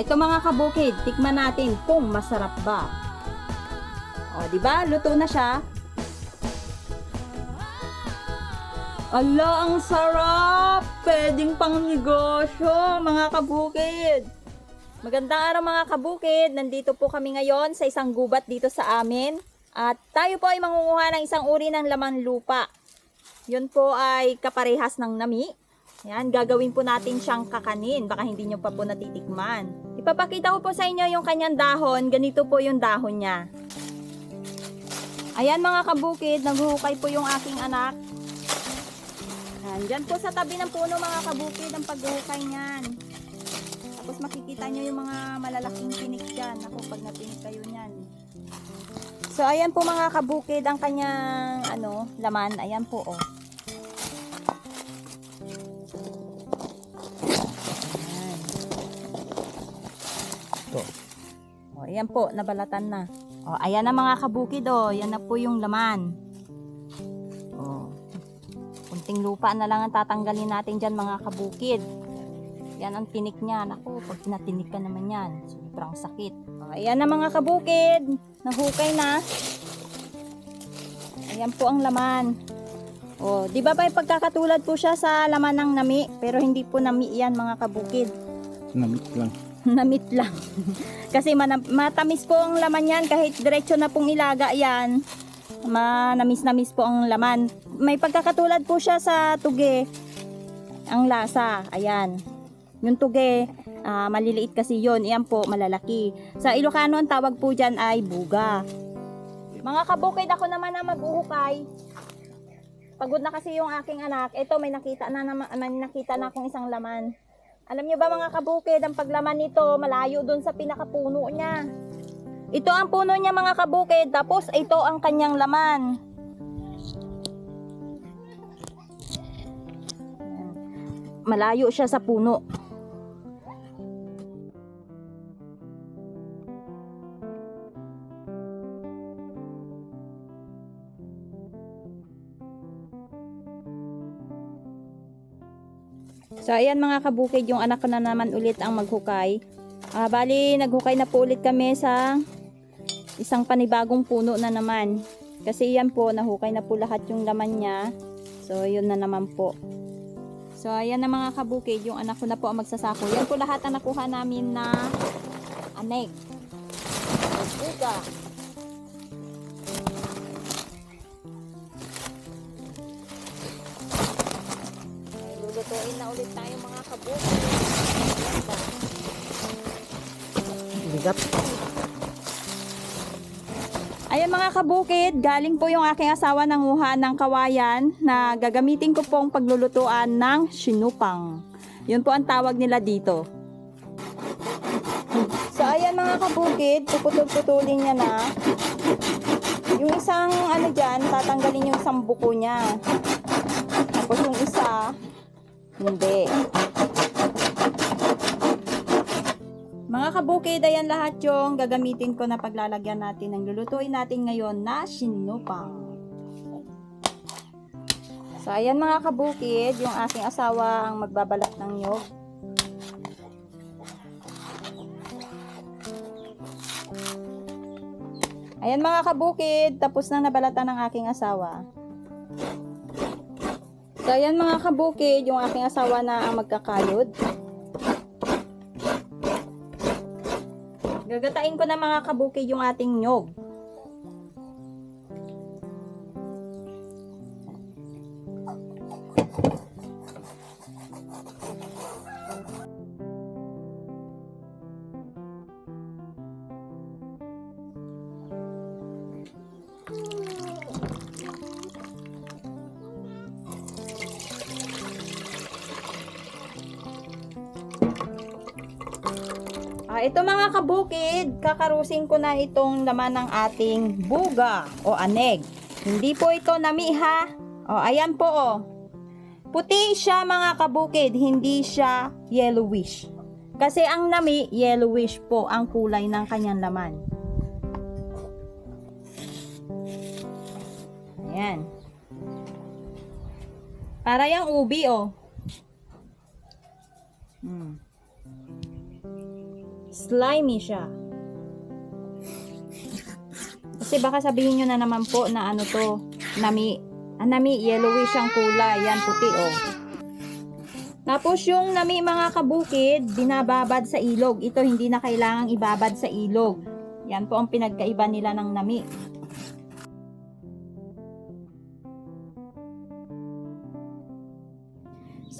ito mga kabukid, tikman natin kung masarap ba. O, di ba? Luto na siya. Ala, ang sarap! Pwedeng pang negosyo, mga kabukid. Magandang araw mga kabukid. Nandito po kami ngayon sa isang gubat dito sa amin. At tayo po ay mangunguha ng isang uri ng laman lupa. Yun po ay kaparehas ng nami. Yan, gagawin po natin siyang kakanin. Baka hindi nyo pa po natitikman. Ipapakita ko po sa inyo yung kanyang dahon. Ganito po yung dahon niya. Ayan mga kabukid, naghuhukay po yung aking anak. Yan, dyan po sa tabi ng puno mga kabukid ang paghuhukay niyan. Tapos makikita nyo yung mga malalaking tinik dyan. Ako, pag napinik kayo niyan. So, ayan po mga kabukid ang kanyang ano, laman. Ayan po, oh. Ayan po, nabalatan na. O, ayan na mga kabukid, o. Yan na po yung laman. O. Kunting lupa na lang ang tatanggalin natin dyan mga kabukid. Yan ang tinik niya. Naku, pag tinatinik ka naman yan, sobrang sakit. O, ayan na mga kabukid. Nahukay na. Ayan po ang laman. O, di ba ba pagkakatulad po siya sa laman ng nami? Pero hindi po nami yan mga kabukid. Namit lang. Namit lang. Kasi matamis po ang laman yan kahit diretso na pong ilaga yan. Manamis-namis po ang laman. May pagkakatulad po siya sa tuge. Ang lasa, ayan. Yung tuge, ah, maliliit kasi yon Iyan po, malalaki. Sa Ilocano, ang tawag po dyan ay buga. Mga kabukid, ako naman ang mag-uhukay. Pagod na kasi yung aking anak. Ito, may nakita na, naman, may nakita na akong isang laman. Alam niyo ba mga kabukid, ang paglaman nito malayo dun sa pinakapuno niya. Ito ang puno niya mga kabukid, tapos ito ang kanyang laman. Malayo siya sa puno. So ayan mga kabukid, yung anak ko na naman ulit ang maghukay. Ah, bali, naghukay na po ulit kami sa isang panibagong puno na naman. Kasi yan po, nahukay na po lahat yung laman niya. So, yun na naman po. So, ayan na mga kabukid, yung anak ko na po ang magsasako. Yan po lahat ang nakuha namin na anek. Buga. Bigat. Ayan mga kabukid, galing po yung aking asawa ng uha ng kawayan na gagamitin ko pong paglulutuan ng sinupang. Yun po ang tawag nila dito. So ayan mga kabukid, puputol-putulin niya na. Yung isang ano dyan, tatanggalin yung isang buko niya. Tapos yung isa, hindi. Mga kabukid, ayan lahat yung gagamitin ko na paglalagyan natin ng lulutuin natin ngayon na sinupang. So, ayan mga kabukid, yung aking asawa ang magbabalat ng nyog. Ayan mga kabukid, tapos na nabalatan ng aking asawa. So, ayan mga kabukid, yung aking asawa na ang magkakayod. Gagatain ko na mga kabukid yung ating nyog. Ah, ito mga kabukid, kakarusin ko na itong laman ng ating buga o aneg. Hindi po ito nami ha. O, ayan po o. Puti siya mga kabukid, hindi siya yellowish. Kasi ang nami, yellowish po ang kulay ng kanyang laman. Ayan. Para yung ubi oh. Hmm. Slimy siya. Kasi baka sabihin nyo na naman po na ano to, nami. Ah, nami, yellowish ang kulay. Yan, puti oh. Tapos yung nami mga kabukid, binababad sa ilog. Ito hindi na kailangang ibabad sa ilog. Yan po ang pinagkaiba nila ng nami.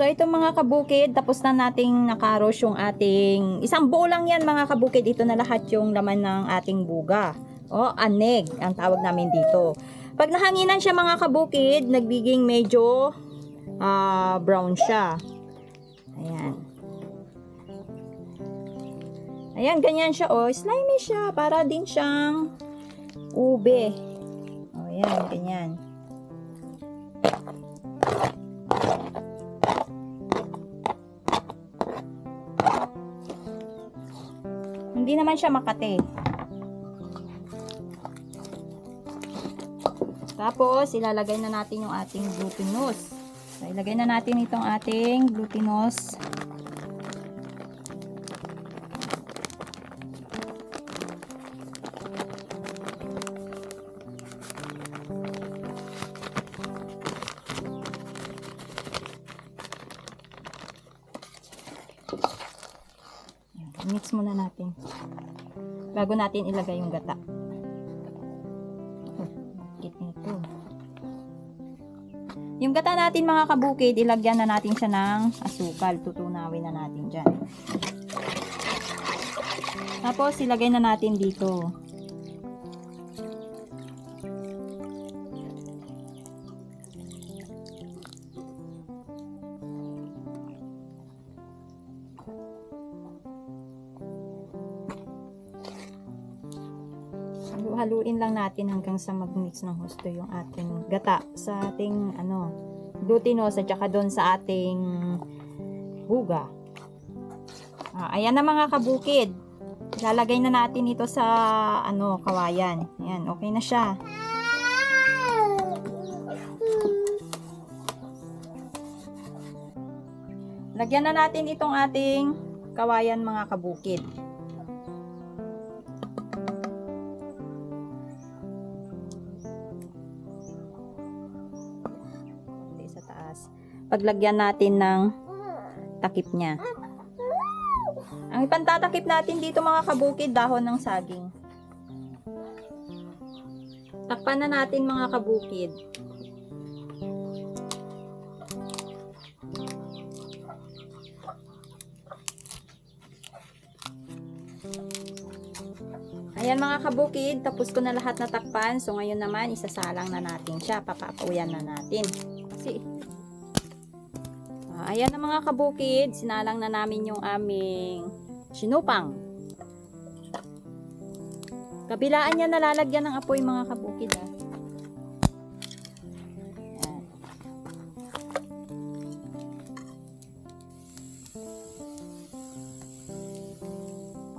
So itong mga kabukid, tapos na nating nakaros yung ating, isang buo lang yan mga kabukid, ito na lahat yung laman ng ating buga. O, aneg, ang tawag namin dito. Pag nahanginan siya mga kabukid, nagbiging medyo ah, brown siya. Ayan. Ayan, ganyan siya oh. Slimy siya. Para din siyang ube. O, ayan, ganyan. Hindi naman siya makate. Tapos, ilalagay na natin yung ating glutinous. So, ilagay na natin itong ating glutinous. Mix muna natin. Bago natin ilagay yung gata. Kit nito. Yung gata natin mga kabukid, ilagyan na natin siya ng asukal. Tutunawin na natin dyan. Tapos, ilagay na natin dito. Halu-haluin lang natin hanggang sa mag-mix ng husto yung ating gata sa ating ano, glutinous at saka doon sa ating buga. Ah, ayan na mga kabukid. Lalagay na natin ito sa ano, kawayan. Ayan, okay na siya. Lagyan na natin itong ating kawayan mga kabukid. Paglagyan natin ng takip niya. Ang ipantatakip natin dito mga kabukid, dahon ng saging. Takpan na natin mga kabukid. Ayan mga kabukid, tapos ko na lahat na takpan. So ngayon naman, isasalang na natin siya. Papapauyan na natin. Kasi, ayan na mga kabukid, sinalang na namin yung aming sinupang. Kabilaan niya nalalagyan ng apoy mga kabukid. Ah. Ayan.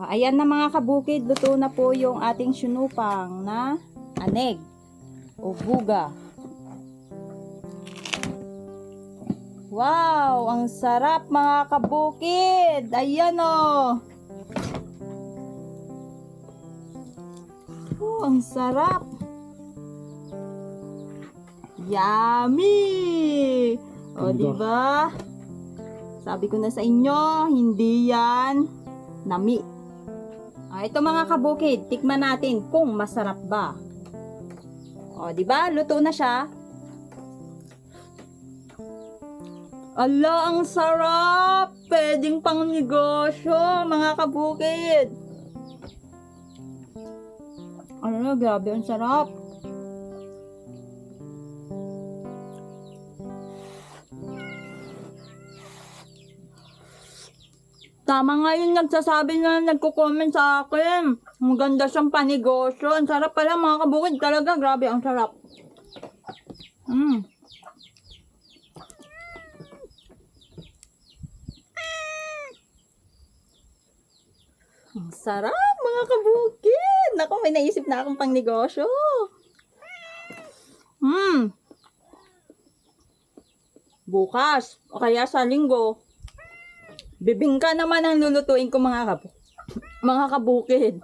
Ayan na mga kabukid, luto na po yung ating sinupang na aneg o buga. Wow, ang sarap mga kabukid. Ayan o. Oh, ang sarap. Yummy! O, di ba? Sabi ko na sa inyo, hindi yan nami. Ah, ito mga kabukid, tikman natin kung masarap ba. O, di ba? Luto na siya. Ala, ang sarap! Pwedeng pang negosyo, mga kabukid. Ano, grabe, ang sarap. Tama nga yung nagsasabi na nagko-comment sa akin. Maganda siyang panegosyo. Ang sarap pala mga kabukid. Talaga, grabe, ang sarap. Mm. Ang sarap, mga kabukid. Naku, may naisip na akong pang negosyo. Hmm. Bukas, o kaya sa linggo, bibingka naman ang lulutuin ko mga kabu Mga kabukid.